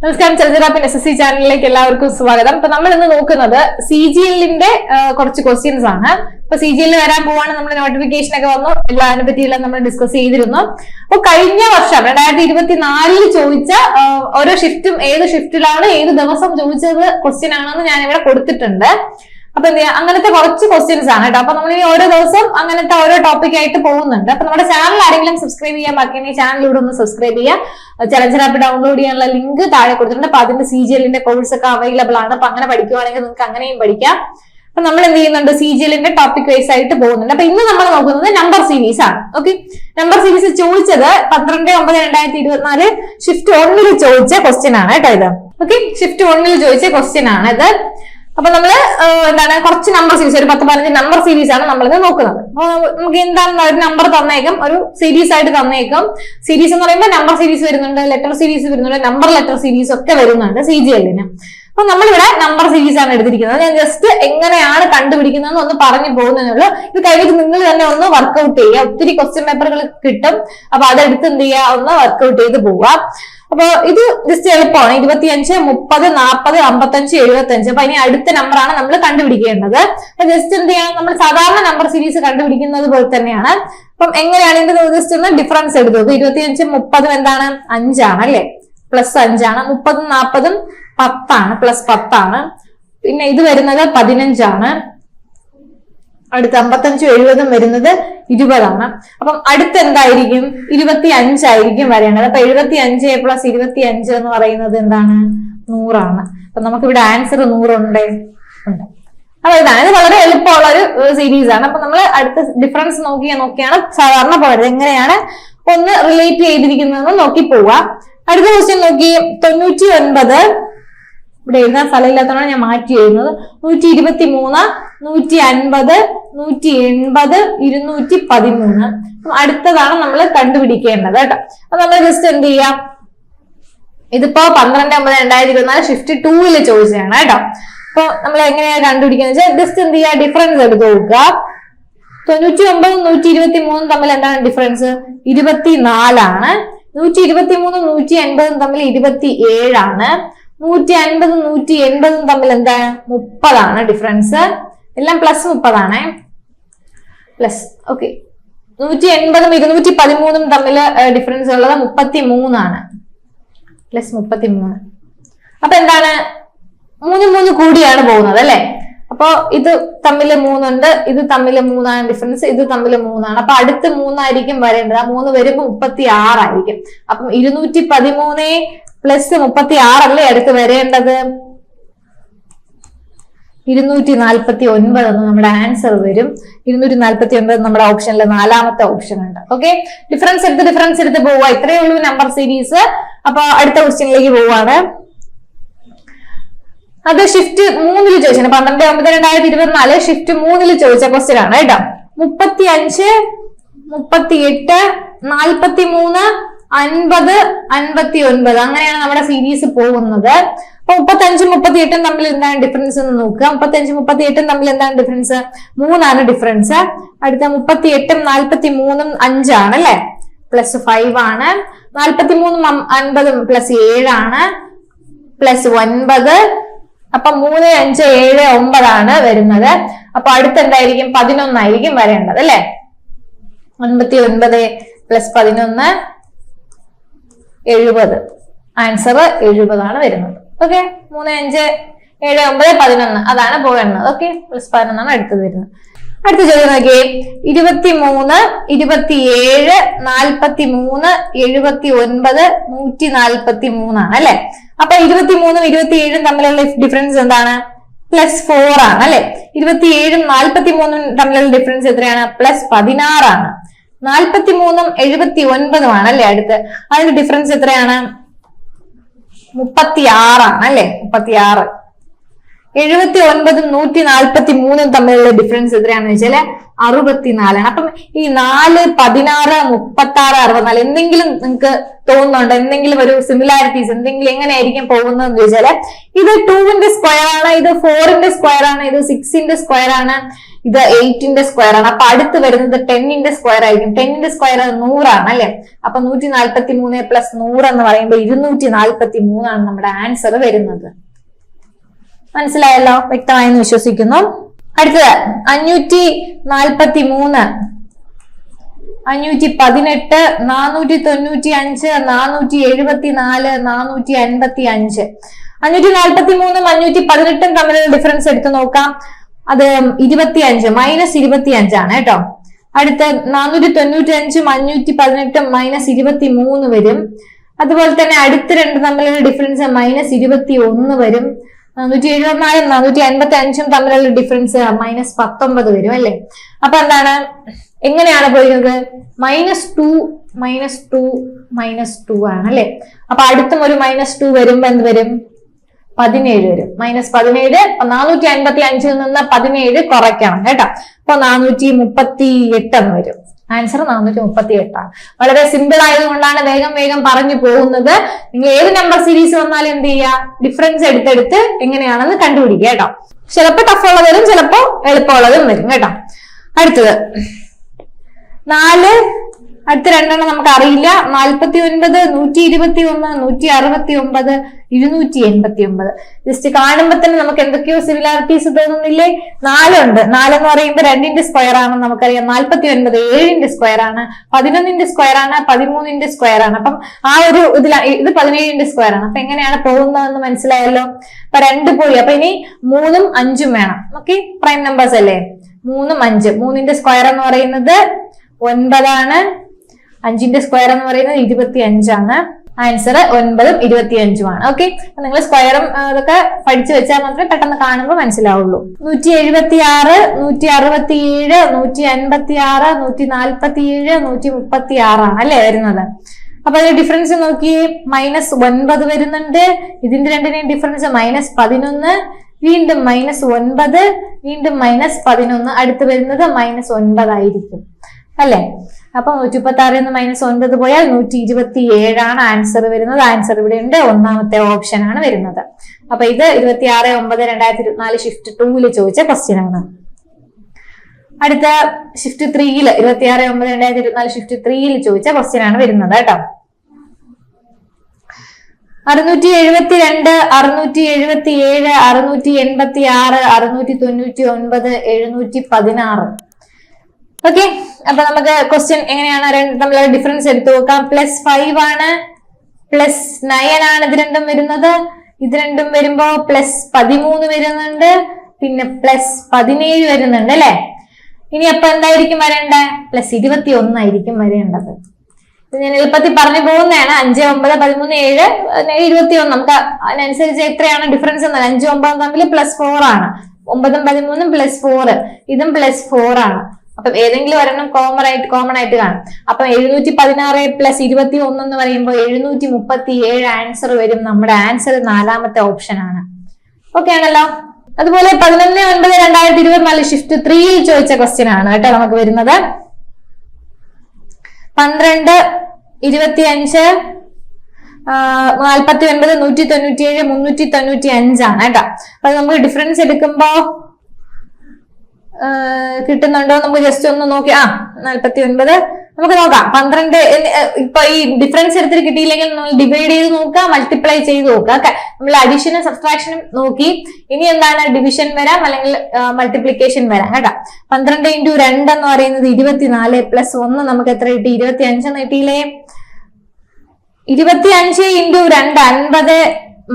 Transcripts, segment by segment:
നമസ്കാരം ചലച്ചിറാപ്പിൻ S S C ചാനലിലേക്ക് എല്ലാവർക്കും സ്വാഗതം. അപ്പൊ നമ്മൾ ഇന്ന് നോക്കുന്നത് സി ജി എല്ലിന്റെ കുറച്ച് ക്വസ്റ്റ്യൻസ് ആണ്. ഇപ്പൊ സി ജി എല്ലിൽ വരാൻ പോവാണ് നമ്മൾ നോട്ടിഫിക്കേഷൻ ഒക്കെ വന്നു. എല്ലാ അതിനെ പറ്റിയെല്ലാം നമ്മൾ ഡിസ്കസ് ചെയ്തിരുന്നു. അപ്പൊ കഴിഞ്ഞ വർഷം രണ്ടായിരത്തി ഇരുപത്തിനാലിൽ ചോദിച്ച ഓരോ ഷിഫ്റ്റും ഏത് ഷിഫ്റ്റിലാണ് ഏത് ദിവസം ചോദിച്ചത് ക്വസ്റ്റ്യൻ ആണെന്ന് ഞാൻ ഇവിടെ കൊടുത്തിട്ടുണ്ട്. അപ്പൊ എന്ത് അങ്ങനത്തെ കുറച്ച് ക്വസ്റ്റ്യൻസ് ആണ് കേട്ടോ. അപ്പൊ നമ്മൾ ഇനി ഓരോ ദിവസം അങ്ങനത്തെ ഓരോ ടോപ്പിക് ആയിട്ട് പോകുന്നുണ്ട്. അപ്പൊ നമ്മുടെ ചാനൽ ആരെങ്കിലും സബ്സ്ക്രൈബ് ചെയ്യാൻ ബാക്കി ചാനലിലൂടെ ഒന്ന് സബ്സ്ക്രൈബ് ചെയ്യുക ചലഞ്ചർ ആപ്പ് ഡൗൺലോഡ് ചെയ്യാനുള്ള ലിങ്ക് താഴെ കൊടുത്തിട്ടുണ്ട്. അപ്പൊ അതിന്റെ സി ജി എല്ലിന്റെ കോഴ്സ് ഒക്കെ അവൈലബിൾ ആണ്. അപ്പൊ അങ്ങനെ പഠിക്കുവാണെങ്കിൽ നിങ്ങൾക്ക് അങ്ങനെയും പഠിക്കാം. അപ്പൊ നമ്മൾ എന്ത് ചെയ്യുന്നുണ്ട്? സി ജി എല്ലിന്റെ ടോപ്പിക് വൈസ് ആയിട്ട് പോകുന്നുണ്ട്. അപ്പൊ ഇന്ന് നമ്മൾ നോക്കുന്നത് നമ്പർ സീരീസ് ആണ്. ഓക്കെ നമ്പർ സീരീസ് ചോദിച്ചത് പന്ത്രണ്ട് ഒമ്പത് രണ്ടായിരത്തി ഇരുപത്തിനാല് ഷിഫ്റ്റ് ഒന്നിൽ ചോദിച്ച ക്വസ്റ്റ്യൻ ആണ് കേട്ടോ ഇത്. ഓക്കെ ഷിഫ്റ്റ് ഒന്നിൽ ചോദിച്ച ക്വസ്റ്റ്യൻ ആണ് ഇത്. അപ്പൊ നമ്മൾ എന്താണ് കുറച്ച് നമ്പർ സീരീസ് ഒരു പത്ത് പതിനഞ്ച് നമ്പർ സീരീസ് ആണ് നമ്മളിത് നോക്കുന്നത്. അപ്പൊ നമുക്ക് എന്താണ് ഒരു നമ്പർ തന്നേക്കും ഒരു സീരീസ് ആയിട്ട് തന്നേക്കും. സീരീസ് എന്ന് പറയുമ്പോൾ നമ്പർ സീരീസ് വരുന്നുണ്ട് ലെറ്റർ സീരീസ് വരുന്നുണ്ട് നമ്പർ ലെറ്റർ സീരീസ് ഒക്കെ വരുന്നുണ്ട് സി ജി എല്ലിന് അപ്പൊ നമ്മളിവിടെ നമ്പർ സീരീസ് ആണ് എടുത്തിരിക്കുന്നത്. ഞാൻ ജസ്റ്റ് എങ്ങനെയാണ് കണ്ടുപിടിക്കുന്നതെന്ന് ഒന്ന് പറഞ്ഞു പോകുന്നതേ ഇത് കഴിഞ്ഞിട്ട് നിങ്ങൾ തന്നെ ഒന്ന് വർക്ക്ഔട്ട് ചെയ്യുക. ഒത്തിരി ക്വസ്റ്റ്യൻ പേപ്പറുകൾ കിട്ടും. അപ്പൊ അതെടുത്ത് എന്ത് ചെയ്യുക? ഒന്ന് വർക്ക്ഔട്ട് ചെയ്ത് പോവുക. അപ്പൊ ഇത് ജസ്റ്റ് എളുപ്പമാണ്. ഇരുപത്തിയഞ്ച് മുപ്പത് നാൽപ്പത് അമ്പത്തഞ്ച് എഴുപത്തഞ്ച്. അപ്പൊ ഇനി അടുത്ത നമ്പറാണ് നമ്മൾ കണ്ടുപിടിക്കേണ്ടത്. അപ്പൊ ജസ്റ്റ് എന്ത് ചെയ്യണം? നമ്മൾ സാധാരണ നമ്പർ സീരീസ് കണ്ടുപിടിക്കുന്നത് പോലെ തന്നെയാണ്. അപ്പം എങ്ങനെയാണ് ഇതിന്റെ ജസ്റ്റ് ഒന്ന് ഡിഫറൻസ് എടുത്തു ഇരുപത്തിയഞ്ച് ഇരുപത്തിയഞ്ചും മുപ്പതും എന്താണ്? അഞ്ചാണ് അല്ലെ? പ്ലസ് അഞ്ചാണ്. മുപ്പതും നാൽപ്പതും പത്താണ്. പ്ലസ് പത്താണ്. പിന്നെ ഇത് വരുന്നത് പതിനഞ്ചാണ്. അടുത്ത അമ്പത്തഞ്ചും എഴുപതും വരുന്നത് ഇരുപതാണ്. അപ്പം അടുത്ത് എന്തായിരിക്കും? ഇരുപത്തി അഞ്ചായിരിക്കും വരേണ്ടത് അപ്പൊ എഴുപത്തി അഞ്ച് പ്ലസ് ഇരുപത്തി അഞ്ച് എന്ന് പറയുന്നത് എന്താണ്? നൂറാണ്. അപ്പൊ നമുക്ക് ഇവിടെ ആൻസർ നൂറുണ്ട്. ഉണ്ട്. അപ്പൊ ഇതാണ് ഇത് വളരെ എളുപ്പമുള്ള ഒരു സീരീസ് ആണ്. അപ്പൊ നമ്മൾ അടുത്ത ഡിഫറൻസ് നോക്കിയ നോക്കിയാണ് സാധാരണ പോയത്. എങ്ങനെയാണ്? ഒന്ന് റിലേറ്റ് ചെയ്തിരിക്കുന്നതെന്ന് നോക്കി പോവാ അടുത്ത ക്വസ്റ്റ്യൻ നോക്കി. തൊണ്ണൂറ്റി ഒൻപത് ഇവിടെ എഴുതാൻ സ്ഥലമില്ലാത്തതാണ് ഞാൻ മാറ്റി എഴുതുന്നത്. നൂറ്റി ഇരുപത്തി മൂന്ന് നൂറ്റി അൻപത് നൂറ്റി എൺപത് ഇരുന്നൂറ്റി പതിമൂന്ന് അടുത്തതാണ് നമ്മൾ കണ്ടുപിടിക്കേണ്ടത് കേട്ടോ. അപ്പൊ നമ്മൾ ജസ്റ്റ് എന്ത് ചെയ്യാം? ഇതിപ്പോ പന്ത്രണ്ട് ഒമ്പത് രണ്ടായിരത്തി ഇരുപത്തിനാല് ഷിഫ്റ്റ് ടൂവിൽ ചോദിച്ചതാണ് കേട്ടോ. അപ്പൊ നമ്മൾ എങ്ങനെയാണ് കണ്ടുപിടിക്കുന്നത് വെച്ചാൽ ജസ്റ്റ് എന്ത് ചെയ്യുക ഡിഫറൻസ് എടുത്ത് നോക്കുക. തൊണ്ണൂറ്റി ഒമ്പതും നൂറ്റി ഇരുപത്തി മൂന്നും തമ്മിൽ എന്താണ് ഡിഫറൻസ് ഇരുപത്തി നാലാണ് നൂറ്റി ഇരുപത്തി മൂന്നും നൂറ്റി അൻപതും തമ്മിൽ ഇരുപത്തി ഏഴാണ് നൂറ്റി അൻപതും നൂറ്റി എൺപതും തമ്മിൽ എന്താണ്? മുപ്പതാണ് ഡിഫറൻസ് എല്ലാം പ്ലസ് മുപ്പതാണ്. പ്ലസ് ഓക്കെ നൂറ്റി എൺപതും ഇരുന്നൂറ്റി പതിമൂന്നും തമ്മിൽ ഡിഫറൻസ് ഉള്ളത് മുപ്പത്തി മൂന്നാണ് പ്ലസ് മുപ്പത്തി മൂന്ന് അപ്പൊ എന്താണ്? മൂന്ന് മൂന്ന് കൂടിയാണ് പോകുന്നത് അല്ലെ? അപ്പോ ഇത് തമ്മിൽ മൂന്നുണ്ട് ഇത് തമ്മിൽ മൂന്നാണ് ഡിഫറൻസ് ഇത് തമ്മിൽ മൂന്നാണ്. അപ്പൊ അടുത്ത് മൂന്നായിരിക്കും വരേണ്ടത്. ആ മൂന്ന് വരുമ്പോ മുപ്പത്തി ആറായിരിക്കും അപ്പം ഇരുന്നൂറ്റി പതിമൂന്ന് പ്ലസ് മുപ്പത്തി ആറല്ലേ അടുത്ത് വരേണ്ടത്? ഇരുന്നൂറ്റി നാൽപ്പത്തി ഒൻപത് എന്ന് നമ്മുടെ ആൻസർ വരും. ഇരുന്നൂറ്റി നാൽപ്പത്തി ഒൻപത് നമ്മുടെ ഓപ്ഷനിൽ നാലാമത്തെ ഓപ്ഷൻ ഉണ്ട്. ഓക്കെ ഡിഫറൻസ് എടുത്ത് ഡിഫറൻസ് എടുത്ത് പോവുക. ഇത്രയേ ഉള്ളൂ നമ്പർ സീരീസ് അപ്പൊ അടുത്ത ക്വസ്റ്റ്യനിലേക്ക് പോവാണ്. അത് ഷിഫ്റ്റ് മൂന്നിൽ ചോദിച്ചാണ്. പന്ത്രണ്ട് ഒമ്പത് രണ്ടായിരത്തി ഇരുപത്തിനാല് ഷിഫ്റ്റ് മൂന്നിൽ ചോദിച്ച ക്വസ്റ്റ്യൻ ആണ് കേട്ടോ. മുപ്പത്തി അഞ്ച് മുപ്പത്തി എട്ട് നാൽപ്പത്തി മൂന്ന് അൻപത് അൻപത്തി ഒൻപത് അങ്ങനെയാണ് നമ്മുടെ സീരീസ് പോകുന്നത്. മുപ്പത്തഞ്ചും മുപ്പത്തി എട്ടും തമ്മിൽ എന്താണ് ഡിഫറൻസ് എന്ന് നോക്കുക. മുപ്പത്തഞ്ചും മുപ്പത്തി എട്ടും തമ്മിൽ എന്താണ് ഡിഫറൻസ് മൂന്നാണ് ഡിഫറൻസ് അടുത്ത മുപ്പത്തി എട്ടും നാൽപ്പത്തി മൂന്നും അഞ്ചാണ് അല്ലെ? പ്ലസ് ഫൈവ് ആണ്. നാൽപ്പത്തി മൂന്നും അൻപതും പ്ലസ് ഏഴാണ്. പ്ലസ് ഒൻപത്. അപ്പൊ മൂന്ന് അഞ്ച് ഏഴ് ഒമ്പതാണ് വരുന്നത്. അപ്പൊ അടുത്ത് എന്തായിരിക്കും പതിനൊന്നായിരിക്കും വരേണ്ടത് അല്ലെ? ഒൻപത്തി ഒൻപത് പ്ലസ് പതിനൊന്ന് എഴുപത്. ആൻസർ എഴുപതാണ് വരുന്നത്. ഓക്കെ മൂന്ന് അഞ്ച് ഏഴ് ഒമ്പത് പതിനൊന്ന്. അതാണ് പോകേണ്ടത് ഓക്കെ പ്ലസ് പതിനൊന്നാണ് അടുത്തത് വരുന്നത്. അടുത്ത ചോദ്യം നോക്കിയേ. ഇരുപത്തി മൂന്ന് ഇരുപത്തിയേഴ് നാൽപ്പത്തി മൂന്ന് എഴുപത്തി ഒൻപത് നൂറ്റി നാൽപ്പത്തി മൂന്നാണ് അല്ലെ? അപ്പൊ ഇരുപത്തി മൂന്നും ഇരുപത്തി ഏഴും തമ്മിലുള്ള ഡിഫറൻസ് എന്താണ്? പ്ലസ് ഫോർ ആണ് അല്ലെ? ഇരുപത്തിയേഴും നാൽപ്പത്തി മൂന്നും തമ്മിലുള്ള ഡിഫറൻസ് എത്രയാണ്? പ്ലസ് പതിനാറാണ്. നാൽപ്പത്തി മൂന്നും എഴുപത്തി ഒൻപതുമാണ് അല്ലെ അടുത്ത്. അതിന്റെ ഡിഫറൻസ് എത്രയാണ്? മുപ്പത്തി ആറാണ് അല്ലെ? മുപ്പത്തി ആറ് എഴുപത്തി ഒൻപതും നൂറ്റി നാൽപ്പത്തി മൂന്നും തമ്മിലുള്ള ഡിഫറൻസ് എത്രയാണെന്ന് വെച്ചാൽ അറുപത്തിനാലാണ്. അപ്പം ഈ നാല് പതിനാറ് മുപ്പത്തി ആറ് അറുപത്തിനാല് എന്തെങ്കിലും നിങ്ങൾക്ക് തോന്നുന്നുണ്ടോ? എന്തെങ്കിലും ഒരു സിമിലാരിറ്റീസ് എന്തെങ്കിലും എങ്ങനെയായിരിക്കും പോകുന്നതെന്ന് ചോദിച്ചാൽ ഇത് ടൂവിന്റെ സ്ക്വയർ ആണ് ഇത് ഫോറിന്റെ സ്ക്വയർ ആണ് ഇത് സിക്സിന്റെ സ്ക്വയർ ആണ് ഇത് എയ്റ്റിന്റെ സ്ക്വയർ ആണ്. അപ്പൊ അടുത്ത് വരുന്നത് ടെന്നിന്റെ സ്ക്വയർ ആയിരിക്കും. ടെന്നിന്റെ സ്ക്വയർ നൂറാണ് അല്ലെ? അപ്പൊ നൂറ്റി നാൽപ്പത്തി മൂന്ന് പ്ലസ് നൂറ് എന്ന് പറയുമ്പോൾ ഇരുന്നൂറ്റി നാൽപ്പത്തി മൂന്നാണ് നമ്മുടെ ആൻസർ വരുന്നത്. മനസ്സിലായല്ലോ? വ്യക്തമായെന്ന് വിശ്വസിക്കുന്നു. അടുത്തത് അഞ്ഞൂറ്റി നാൽപ്പത്തി മൂന്ന് അഞ്ഞൂറ്റി പതിനെട്ട് നാനൂറ്റി തൊണ്ണൂറ്റി അഞ്ച് നാനൂറ്റി എഴുപത്തി നാല് നാനൂറ്റി അൻപത്തി അഞ്ച് അഞ്ഞൂറ്റി നാൽപ്പത്തി മൂന്നും അഞ്ഞൂറ്റി പതിനെട്ടും തമ്മിലുള്ള ഡിഫറൻസ് എടുത്തു നോക്കാം. അത് ഇരുപത്തി അഞ്ച് മൈനസ് ഇരുപത്തി അഞ്ചാണ് കേട്ടോ. അടുത്ത നാനൂറ്റി തൊണ്ണൂറ്റി അഞ്ചും അഞ്ഞൂറ്റി പതിനെട്ടും മൈനസ് ഇരുപത്തി മൂന്ന് വരും. അതുപോലെ തന്നെ അടുത്ത രണ്ട് തമ്മിലുള്ള ഡിഫറൻസ് മൈനസ് ഇരുപത്തി ഒന്ന് വരും. നാനൂറ്റി എഴുപത്തിനാലും നാനൂറ്റി അൻപത്തി അഞ്ചും തമ്മിലുള്ള ഡിഫറൻസ് മൈനസ് പത്തൊമ്പത് വരും അല്ലെ? അപ്പൊ എന്താണ്? എങ്ങനെയാണ് പോയിരുന്നത്? Minus two minus two minus two ആണ് അല്ലെ? അപ്പൊ അടുത്തും ഒരു മൈനസ് ടു വരുമ്പോ എന്ത് വരും? പതിനേഴ് വരും. മൈനസ് പതിനേഴ് നാനൂറ്റി അൻപത്തി അഞ്ചിൽ നിന്ന് പതിനേഴ് കുറയ്ക്കണം കേട്ടോ. അപ്പൊ നാനൂറ്റി മുപ്പത്തി എട്ട് എന്ന് വരും. ആൻസർ നാനൂറ്റി മുപ്പത്തി എട്ടാണ് വളരെ സിമ്പിൾ ആയതുകൊണ്ടാണ് വേഗം വേഗം പറഞ്ഞു പോകുന്നത്. നിങ്ങൾ ഏത് നമ്പർ സീരീസ് വന്നാലും എന്ത് ചെയ്യുക ഡിഫറൻസ് എടുത്തെടുത്ത് എങ്ങനെയാണെന്ന് കണ്ടുപിടിക്കുക കേട്ടോ. ചിലപ്പോ ടഫ് ഉള്ളത് വരും ചിലപ്പോ എളുപ്പമുള്ളതും വരും കേട്ടോ. അടുത്തത്. നാല് അടുത്ത രണ്ടെണ്ണം നമുക്ക് അറിയില്ല നാൽപ്പത്തി ഒൻപത് നൂറ്റി ഇരുപത്തി ഒന്ന് നൂറ്റി അറുപത്തി ഒമ്പത് ഇരുന്നൂറ്റി എൺപത്തി ഒമ്പത് ജസ്റ്റ് കാണുമ്പോൾ തന്നെ നമുക്ക് എന്തൊക്കെയോ സിമിലാരിറ്റീസ് തോന്നുന്നില്ലേ? നാലുണ്ട്. നാലെന്ന് പറയുമ്പോൾ രണ്ടിന്റെ സ്ക്വയർ ആണെന്ന് നമുക്കറിയാം. നാൽപ്പത്തി ഒൻപത് ഏഴിന്റെ സ്ക്വയർ ആണ്. പതിനൊന്നിന്റെ സ്ക്വയർ ആണ്. പതിമൂന്നിന്റെ സ്ക്വയർ ആണ്. അപ്പം ആ ഒരു ഇതിൽ ഇത് പതിനേഴിന്റെ സ്ക്വയർ ആണ്. അപ്പൊ എങ്ങനെയാണ് പോകുന്നതെന്ന് മനസ്സിലായല്ലോ? അപ്പൊ രണ്ട് പോയി. അപ്പൊ ഇനി മൂന്നും അഞ്ചും വേണം. ഓക്കെ പ്രൈം നമ്പേഴ്സ് അല്ലേ? മൂന്നും അഞ്ച്. മൂന്നിന്റെ സ്ക്വയർ എന്ന് പറയുന്നത് ഒൻപതാണ്. അഞ്ചിന്റെ സ്ക്വയർ എന്ന് പറയുന്നത് ഇരുപത്തി അഞ്ചാണ് ആൻസർ ഒൻപതും ഇരുപത്തി അഞ്ചുമാണ് ഓക്കെ നിങ്ങൾ സ്ക്വയറും ഇതൊക്കെ പഠിച്ചു വെച്ചാൽ മാത്രമേ പെട്ടെന്ന് കാണുമ്പോൾ മനസ്സിലാവുള്ളൂ. നൂറ്റി എഴുപത്തി ആറ് നൂറ്റി അറുപത്തി ഏഴ് നൂറ്റി അൻപത്തി ആറ് നൂറ്റി നാൽപ്പത്തി ഏഴ് നൂറ്റി മുപ്പത്തി ആറാണ് അല്ലേ വരുന്നത്? അപ്പൊ അതിന്റെ ഡിഫറൻസ് നോക്കി. മൈനസ് ഒൻപത് വരുന്നുണ്ട്. ഇതിന്റെ രണ്ടിന്റെയും ഡിഫറൻസ് മൈനസ് പതിനൊന്ന്. വീണ്ടും മൈനസ് ഒൻപത്. വീണ്ടും മൈനസ് പതിനൊന്ന്. അടുത്ത് വരുന്നത് മൈനസ് ഒൻപതായിരിക്കും. അല്ലേ? അപ്പൊ നൂറ്റി മുപ്പത്തി ആറിൽ നിന്ന് മൈനസ് ഒൻപത് പോയാൽ നൂറ്റി ഇരുപത്തി ഏഴാണ് ആൻസർ വരുന്നത്. ആൻസർ ഇവിടെ ഉണ്ട്. ഒന്നാമത്തെ ഓപ്ഷൻ ആണ് വരുന്നത്. അപ്പൊ ഇത് ഇരുപത്തി ആറ് ഒമ്പത് രണ്ടായിരത്തി ഇരുപത്തിനാല് ഷിഫ്റ്റ് ടൂവിൽ ചോദിച്ച ക്വസ്റ്റ്യൻ ആണ്. അടുത്ത ഷിഫ്റ്റ് ത്രീയിൽ ഇരുപത്തി ആറ് ഒമ്പത് രണ്ടായിരത്തി ഇരുപത്തിനാല് ഷിഫ്റ്റ് ത്രീയിൽ ചോദിച്ച ക്വസ്റ്റ്യൻ ആണ് വരുന്നത് കേട്ടോ. അറുന്നൂറ്റി എഴുപത്തി രണ്ട് അറുന്നൂറ്റി എഴുപത്തി ഏഴ് അറുന്നൂറ്റി എൺപത്തി ആറ് അറുന്നൂറ്റി തൊണ്ണൂറ്റി ഒൻപത് എഴുന്നൂറ്റി പതിനാറ് ഓക്കെ അപ്പൊ നമുക്ക് ക്വസ്റ്റ്യൻ എങ്ങനെയാണ്? നമ്മൾ ഡിഫറൻസ് എടുത്തു നോക്കാം. പ്ലസ് ഫൈവ് ആണ് പ്ലസ് നയൻ ആണ് ഇത് രണ്ടും വരുന്നത്. ഇത് രണ്ടും വരുമ്പോ പ്ലസ് പതിമൂന്ന് വരുന്നുണ്ട്. പിന്നെ പ്ലസ് പതിനേഴ് വരുന്നുണ്ട് അല്ലെ? ഇനി അപ്പൊ എന്തായിരിക്കും വരേണ്ടത്? പ്ലസ് ഇരുപത്തി ഒന്നായിരിക്കും വരേണ്ടത്. ഞാൻ എളുപ്പത്തിൽ പറഞ്ഞു പോകുന്നതാണ്. അഞ്ച് ഒമ്പത് പതിമൂന്ന് ഏഴ് ഇരുപത്തി ഒന്ന് നമുക്ക് അതിനനുസരിച്ച് എത്രയാണ് ഡിഫറൻസ് എന്നല്ല അഞ്ചും ഒമ്പതും തമ്മിൽ പ്ലസ് ഫോർ ആണ്. ഒമ്പതും പതിമൂന്നും പ്ലസ് ഫോർ ഇതും പ്ലസ് ഫോർ ആണ്. അപ്പം ഏതെങ്കിലും ഒരെണ്ണം കോമൺ ആയിട്ട് കോമൺ ആയിട്ട് കാണും. അപ്പൊ എഴുന്നൂറ്റി പതിനാറ് പ്ലസ് ഇരുപത്തി ഒന്ന് എന്ന് പറയുമ്പോൾ എഴുന്നൂറ്റി മുപ്പത്തി ഏഴ് ആൻസർ വരും. നമ്മുടെ ആൻസർ നാലാമത്തെ ഓപ്ഷൻ ആണ്. ഓക്കെ ആണല്ലോ? അതുപോലെ പതിനൊന്ന് ഒൻപത് രണ്ടായിരത്തി ഇരുപത്തിനാല് ഷിഫ്റ്റ് ത്രീയിൽ ചോദിച്ച ക്വസ്റ്റ്യൻ ആണ് കേട്ടോ നമുക്ക് വരുന്നത്. പന്ത്രണ്ട് ഇരുപത്തി അഞ്ച് നാൽപ്പത്തി ഒൻപത് നൂറ്റി തൊണ്ണൂറ്റി ഏഴ് മുന്നൂറ്റി തൊണ്ണൂറ്റി അഞ്ചാണ് കേട്ടോ. അപ്പൊ നമുക്ക് ഡിഫറൻസ് എടുക്കുമ്പോ കിട്ടുന്നുണ്ടോ? നമുക്ക് ജസ്റ്റ് ഒന്ന് നോക്കി. ആ നാൽപ്പത്തി ഒൻപത് നമുക്ക് നോക്കാം. പന്ത്രണ്ട് ഇപ്പൊ ഈ ഡിഫറൻസ് എടുത്തിട്ട് കിട്ടിയില്ലെങ്കിൽ നമ്മൾ ഡിവൈഡ് ചെയ്ത് നോക്കുക മൾട്ടിപ്ലൈ ചെയ്ത് നോക്കുക. നമ്മൾ അഡീഷനും സബ്സ്ട്രാക്ഷനും നോക്കി. ഇനി എന്താണ് ഡിവിഷൻ വരാം? അല്ലെങ്കിൽ മൾട്ടിപ്ലിക്കേഷൻ വരാം. കേട്ടോ. പന്ത്രണ്ട് ഇന്റു രണ്ട് എന്ന് പറയുന്നത് ഇരുപത്തിനാല് പ്ലസ് ഒന്ന് നമുക്ക് എത്ര കിട്ടി? ഇരുപത്തി അഞ്ചെന്ന് കിട്ടിയില്ലേ? ഇരുപത്തി അഞ്ച് ഇന്റു രണ്ട് അൻപത്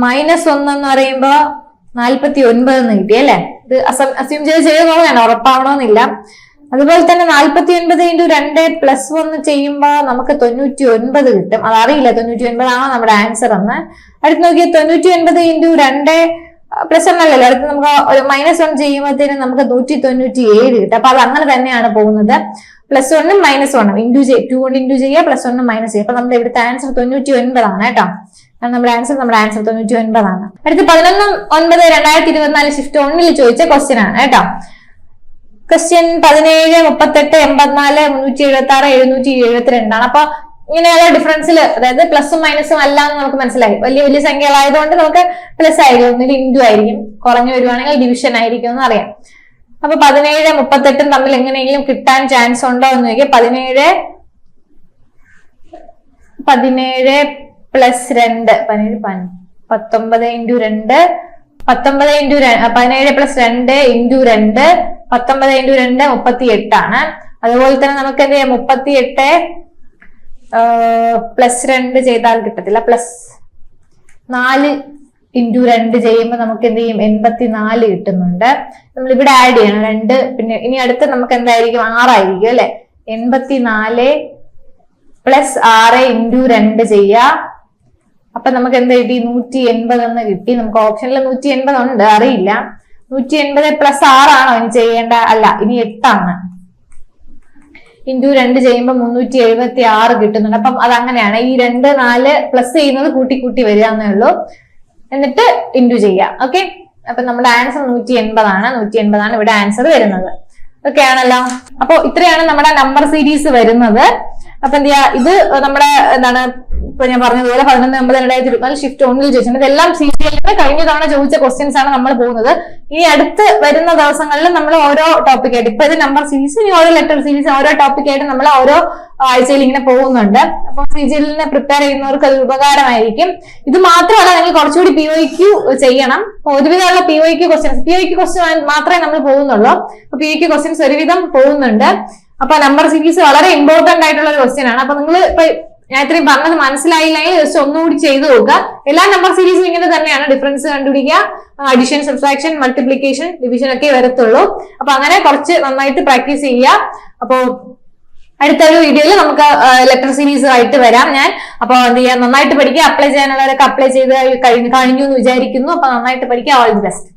മൈനസ് ഒന്ന് എന്ന് പറയുമ്പോ നാൽപ്പത്തി ഒൻപത് എന്ന് കിട്ടി അല്ലെ? ഇത് അസ്യൂം ചെയ്ത് ചെയ്ത് നോക്കുകയാണ് ഉറപ്പാവണമെന്നില്ല. അതുപോലെ തന്നെ നാൽപ്പത്തി ഒൻപത് ഇന്റു രണ്ട് പ്ലസ് ഒന്ന് ചെയ്യുമ്പോൾ നമുക്ക് തൊണ്ണൂറ്റി ഒൻപത് കിട്ടും. അതറിയില്ല തൊണ്ണൂറ്റി ഒൻപതാണോ നമ്മുടെ ആൻസർ എന്ന്. അടുത്ത് നോക്കിയ തൊണ്ണൂറ്റി ഒൻപത് ഇന്റു രണ്ട് പ്ലസ് ഒന്നല്ലല്ലോ അടുത്ത് നമുക്ക് ഒരു മൈനസ് വൺ ചെയ്യുമ്പോഴത്തേനും നമുക്ക് നൂറ്റി തൊണ്ണൂറ്റി ഏഴ് കിട്ടും. അപ്പൊ അത് അങ്ങനെ തന്നെയാണ് പോകുന്നത്. പ്ലസ് വണ്ണും മൈനസ് വണ്ണും ഇന്റു ടു കൊണ്ട് ഇന്റു ചെയ്യുക പ്ലസ് വണ്ണും മൈനസ് ചെയ്യുക അപ്പൊ നമ്മുടെ ഇവിടുത്തെ ആൻസർ തൊണ്ണൂറ്റി ഒൻപതാണ് കേട്ടോ. നമ്മുടെ ആൻസർ നമ്മുടെ ആൻസർ തൊണ്ണൂറ്റി ഒൻപതാണ്. അടുത്ത് പതിനൊന്ന് ഒൻപത് രണ്ടായിരത്തി ഇരുപത്തിനാല് ഷിഫ്റ്റ് ഒന്നിൽ ചോദിച്ച ക്വസ്റ്റ്യൻ ആണ് കേട്ടോ. ക്വസ്റ്റ്യൻ പതിനേഴ് മുപ്പത്തെട്ട് എൺപത്തിനാല് മുന്നൂറ്റി എഴുപത്തി ആറ് എഴുന്നൂറ്റി എഴുപത്തിരണ്ടാണ്. അപ്പൊ ഇങ്ങനെയുള്ള ഡിഫറൻസിൽ അതായത് പ്ലസും മൈനസും അല്ല എന്ന് നമുക്ക് മനസ്സിലായി. വലിയ വലിയ സംഖ്യകളായതുകൊണ്ട് നമുക്ക് പ്ലസ് ആയിരിക്കും. ഒന്നിൽ ഇൻഡു ആയിരിക്കും. കുറഞ്ഞു വരുവാണെങ്കിൽ ഡിവിഷൻ ആയിരിക്കും എന്ന് അറിയാം. അപ്പൊ പതിനേഴ് മുപ്പത്തെട്ടും തമ്മിൽ എങ്ങനെയെങ്കിലും കിട്ടാൻ ചാൻസ് ഉണ്ടോ എന്ന് ചോദിക്കുക പതിനേഴ് പതിനേഴ് പ്ലസ് രണ്ട് പതിനേഴ് പത്തൊമ്പത് ഇന്റു രണ്ട് പത്തൊമ്പത് ഇന്റു പതിനേഴ് പ്ലസ് രണ്ട് ഇന്റു രണ്ട് പത്തൊമ്പത് ഇന്റു രണ്ട് മുപ്പത്തി എട്ടാണ് അതുപോലെ തന്നെ നമുക്ക് എന്ത് ചെയ്യാം? മുപ്പത്തി എട്ട് പ്ലസ് രണ്ട് ചെയ്താൽ കിട്ടത്തില്ല. പ്ലസ് നാല് ഇന്റു രണ്ട് ചെയ്യുമ്പോൾ നമുക്ക് എന്ത് ചെയ്യും? എൺപത്തി നാല് കിട്ടുന്നുണ്ട്. നമ്മൾ ഇവിടെ ആഡ് ചെയ്യണം. രണ്ട് പിന്നെ ഇനി അടുത്ത് നമുക്ക് എന്തായിരിക്കും ആറായിരിക്കും അല്ലെ? എൺപത്തി നാല് പ്ലസ് ആറ് ഇന്റു രണ്ട് ചെയ്യാ അപ്പൊ നമുക്ക് എന്ത് കിട്ടി? നൂറ്റി എൺപത് എന്ന് കിട്ടി. നമുക്ക് ഓപ്ഷനിൽ നൂറ്റി എൺപത് ഉണ്ട്. അറിയില്ല. നൂറ്റി എൺപത് പ്ലസ് ആറാണോ ഇനി ചെയ്യേണ്ട? അല്ല ഇനി എട്ടാണ്. ഇന്റു രണ്ട് ചെയ്യുമ്പോൾ മുന്നൂറ്റി എഴുപത്തി ആറ് കിട്ടുന്നുണ്ട്. അപ്പം അത് അങ്ങനെയാണ് ഈ രണ്ട് നാല് പ്ലസ് ചെയ്യുന്നത് കൂട്ടി കൂട്ടി വരിക എന്നേ ഉള്ളൂ. എന്നിട്ട് ഇന്റു ചെയ്യാം ഓക്കെ അപ്പൊ നമ്മുടെ ആൻസർ നൂറ്റി എൺപതാണ് നൂറ്റി എൺപതാണ് ഇവിടെ ആൻസർ വരുന്നത്. ഓക്കെ ആണല്ലോ. അപ്പൊ ഇത്രയാണ് നമ്മുടെ നമ്പർ സീരീസ് വരുന്നത്. അപ്പൊ എന്ത് ചെയ്യാ ഇത് നമ്മുടെ എന്താണ് ഇപ്പൊ ഞാൻ പറഞ്ഞതുപോലെ പതിനൊന്ന് ഒമ്പത് രണ്ടായിരത്തി ഇരുപത്തിനാല് ഷിഫ്റ്റ് ഒന്നിൽ ചോദിച്ചിട്ടുണ്ട് ഇതെല്ലാം സി സി എല്ലിന് കഴിഞ്ഞ തവണ ചോദിച്ച ക്വസ്റ്റ്യൻസ് ആണ് നമ്മൾ പോകുന്നത്. ഇനി അടുത്ത് വരുന്ന ദിവസങ്ങളിൽ നമ്മൾ ഓരോ ടോപ്പിക് ആയിട്ട് ഇപ്പൊ ഇത് നമ്പർ സീരീസ് ഇനി ഓരോ ലെറ്റർ സീരീസ് ഓരോ ടോപ്പിക് ആയിട്ട് നമ്മൾ ഓരോ ആഴ്ചയിൽ ഇങ്ങനെ പോകുന്നുണ്ട്. അപ്പൊ സി ജി എല്ലിനെ പ്രിപ്പയർ ചെയ്യുന്നവർക്ക് അത് ഉപകാരമായിരിക്കും. ഇത് മാത്രമല്ല നിങ്ങൾ കുറച്ചുകൂടി പി ഒ ക്യു ചെയ്യണം. ഒരുവിധമുള്ള P O Q questions P O question മാത്രമേ നമ്മൾ പോകുന്നുള്ളൂ. പി ഒ ക്വസ്റ്റ്യൻസ് ഒരുവിധം പോകുന്നുണ്ട്. അപ്പൊ നമ്പർ സീരീസ് വളരെ ഇമ്പോർട്ടന്റ് ആയിട്ടുള്ള ഒരു ക്വസ്റ്റ്യൻ ആണ്. അപ്പൊ നിങ്ങൾ ഇപ്പൊ ഞാൻ ഇത്രയും പറഞ്ഞത് മനസ്സിലായില്ലെങ്കിൽ ജസ്റ്റ് ഒന്നുകൂടി ചെയ്തു നോക്കുക. എല്ലാ നമ്പർ സീരീസും ഇങ്ങനെ തന്നെയാണ്. ഡിഫറൻസ് കണ്ടുപിടിക്കുക. അഡിഷൻ സബ്സ്ട്രാക്ഷൻ മൾട്ടിപ്ലിക്കേഷൻ ഡിവിഷൻ ഒക്കെ വരത്തുള്ളൂ. അപ്പൊ അങ്ങനെ കുറച്ച് നന്നായിട്ട് പ്രാക്ടീസ് ചെയ്യുക. അപ്പോ അടുത്തൊരു വീഡിയോയിൽ നമുക്ക് ലെറ്റർ സീരീസ് ആയിട്ട് വരാം ഞാൻ. അപ്പൊ എന്ത് ചെയ്യാം? നന്നായിട്ട് പഠിക്കുക. അപ്ലൈ ചെയ്യാനുള്ളവരൊക്കെ അപ്ലൈ ചെയ്ത് കഴിഞ്ഞു കഴിഞ്ഞു എന്ന് വിചാരിക്കുന്നു. അപ്പൊ നന്നായിട്ട് പഠിക്കുക. All the best